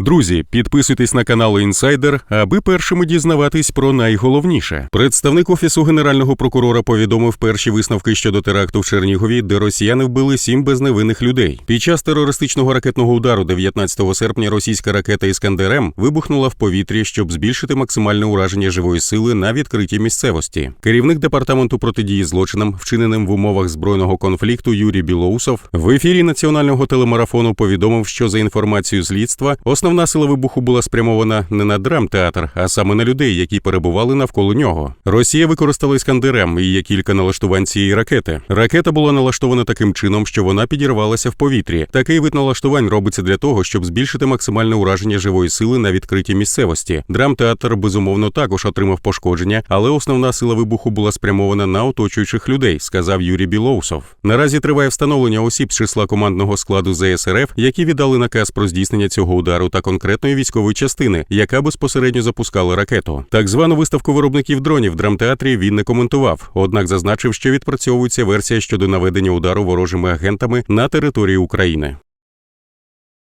Друзі, підписуйтесь на канал Інсайдер, аби першими дізнаватись про найголовніше. Представник офісу генерального прокурора повідомив перші висновки щодо теракту в Чернігові, де росіяни вбили сім безневинних людей. Під час терористичного ракетного удару 19 серпня російська ракета Іскандер М вибухнула в повітрі, щоб збільшити максимальне ураження живої сили на відкритій місцевості. Керівник департаменту протидії злочинам, вчиненим в умовах збройного конфлікту Юрій Білоусов, в ефірі національного телемарафону повідомив, що за інформацією слідства основна сила вибуху була спрямована не на драмтеатр, а саме на людей, які перебували навколо нього. Росія використала іскандерем і є кілька налаштувань цієї ракети. Ракета була налаштована таким чином, що вона підірвалася в повітрі. Такий вид налаштувань робиться для того, щоб збільшити максимальне ураження живої сили на відкритій місцевості. Драмтеатр безумовно також отримав пошкодження, але основна сила вибуху була спрямована на оточуючих людей, сказав Юрій Білоусов. Наразі триває встановлення осіб з числа командного складу ЗСРФ, які віддали наказ про здійснення цього удару конкретної військової частини, яка безпосередньо запускала ракету. Так звану виставку виробників дронів в драмтеатрі він не коментував, однак зазначив, що відпрацьовується версія щодо наведення удару ворожими агентами на території України.